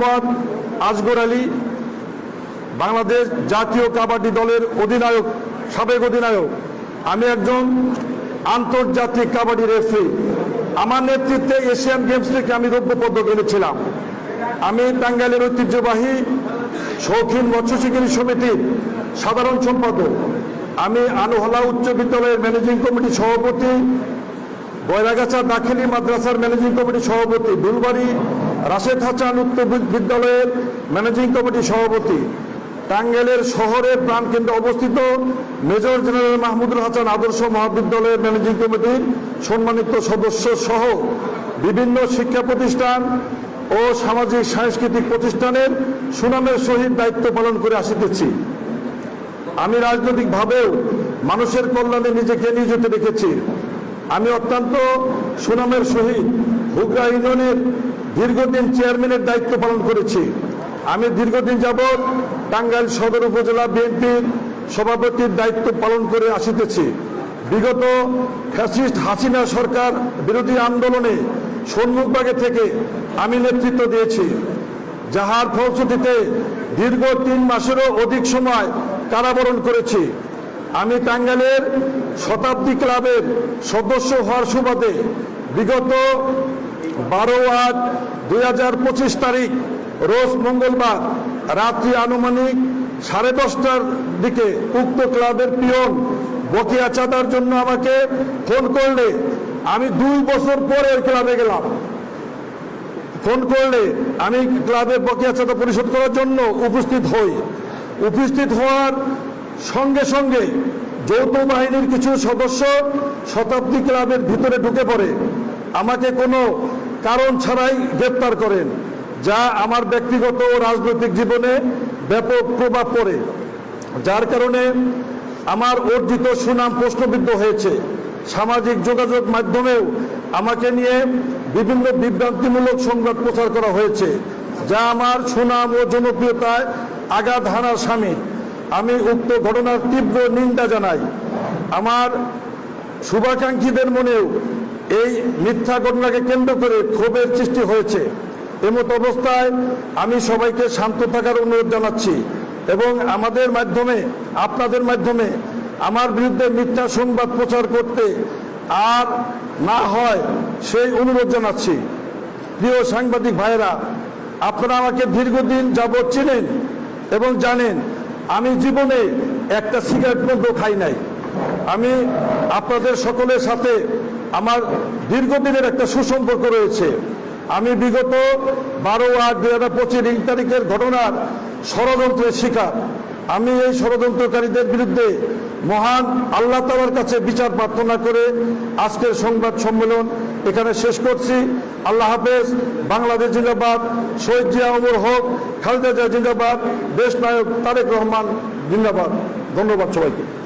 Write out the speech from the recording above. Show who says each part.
Speaker 1: মোহাম্মদ আজগর আলী, বাংলাদেশ জাতীয় কাবাডি দলের অধিনায়ক, সাবেক অধিনায়ক। আমি একজন আন্তর্জাতিক কাবাডি রেফারি। আমার নেতৃত্বে এশিয়ান গেমস থেকে আমি রৌপ্য পদক এনেছিলাম। আমি টাঙ্গাইলের ঐতিহ্যবাহী শৌখিন মৎস্য শিকারী সমিতির সাধারণ সম্পাদক। আমি আনোহলা উচ্চ বিদ্যালয়ের ম্যানেজিং কমিটির সভাপতি গয়রাগাছা দাখিলি মাদ্রাসার ম্যানেজিং কমিটির সভাপতি দুলবাড়ি রাশেদ হাসান উচ্চ বিদ্যালয়ের ম্যানেজিং কমিটির সভাপতি। টাঙ্গেলের শহরে প্রাণকেন্দ্রে অবস্থিত মেজর জেনারেল মাহমুদুল হাসান আদর্শ মহাবিদ্যালয়ের ম্যানেজিং কমিটির সম্মানিত সদস্য সহ বিভিন্ন শিক্ষা প্রতিষ্ঠান ও সামাজিক সাংস্কৃতিক প্রতিষ্ঠানের সুনামের সহিত দায়িত্ব পালন করে আসিতেছি। আমি রাজনৈতিকভাবেও মানুষের কল্যাণে নিজেকে নিয়োজিত রেখেছি। আমি অত্যন্ত সুনামের সহিত হুগরা ইউনিয়নের দীর্ঘদিন চেয়ারম্যানের দায়িত্ব পালন করেছি। আমি দীর্ঘদিন যাবৎ টাঙ্গাইল সদর উপজেলা বিএনপির সভাপতির দায়িত্ব পালন করে আসিতেছি। বিগত ফ্যাসিস্ট হাসিনা সরকার বিরোধী আন্দোলনে সন্মুখভাগে থেকে আমি নেতৃত্ব দিয়েছি। যাহার ফলশ্রুতিতে দীর্ঘ তিন মাসেরও অধিক সময় কারাবরণ করেছি। আমি টাঙ্গাইলের শতাব্দী ক্লাবের সদস্য হওয়ার সুবাদে বিগত বারো আট দুই তারিখ, রোজ মঙ্গলবার রাত্রি আনুমানিক সাড়ে দশটার দিকে উক্ত ক্লাবের পিয়ন বকেয়া চাঁদার জন্য আমাকে ফোন করলে, আমি দুই বছর পরে ওই ক্লাবে গেলাম। ফোন করলে আমি ক্লাবের বকেয়া চাঁদা পরিশোধ করার জন্য উপস্থিত হই। উপস্থিত হওয়ার সঙ্গে সঙ্গে যৌথ বাহিনীর কিছু সদস্য শতাব্দী ক্লাবের ভিতরে ঢুকে পড়ে। আমাকে কোনো কারণ ছাড়াই গ্রেপ্তার করেন, যা আমার ব্যক্তিগত ও রাজনৈতিক জীবনে ব্যাপক প্রভাব পড়ে। যার কারণে আমার অর্জিত সুনাম প্রশ্নবিদ্ধ হয়েছে। সামাজিক যোগাযোগ মাধ্যমেও আমাকে নিয়ে বিভিন্ন বিভ্রান্তিমূলক সংবাদ প্রচার করা হয়েছে, যা আমার সুনাম ও জনপ্রিয়তায় আঘাত হানার সামিল। আমি উক্ত ঘটনার তীব্র নিন্দা জানাই। আমার শুভাকাঙ্ক্ষীদের মনেও এই মিথ্যা ঘটনাকে কেন্দ্র করে ক্ষোভের সৃষ্টি হয়েছে। এমত অবস্থায় আমি সবাইকে শান্ত থাকার অনুরোধ জানাচ্ছি এবং আমাদের মাধ্যমে, আপনাদের মাধ্যমে আমার বিরুদ্ধে মিথ্যা সংবাদ প্রচার করতে আর না হয় সেই অনুরোধ জানাচ্ছি। প্রিয় সাংবাদিক ভাইয়েরা, আপনারা আমাকে দীর্ঘদিন যাবৎ চিনেন এবং জানেন আমি জীবনে একটা সিগারেট পর্যন্ত খাই নাই। আমি আপনাদের সকলের সাথে আমার দীর্ঘদিনের একটা সুসম্পর্ক রয়েছে। আমি বিগত বারো আট দুই হাজার পঁচিশ এক তারিখের ঘটনার ষড়যন্ত্রের শিকার। আমি এই ষড়যন্ত্রকারীদের বিরুদ্ধে মহান আল্লাহ তালার কাছে বিচার প্রার্থনা করে আজকের সংবাদ সম্মেলন এখানে শেষ করছি। আল্লাহ হাফেজ। বাংলাদেশ জিন্দাবাদ। শহীদ জিয়া অমর হক, খালেদা জিয়া জিন্দাবাদ। দেশ নায়ক তারেক রহমান জিন্দাবাদ। ধন্যবাদ সবাইকে।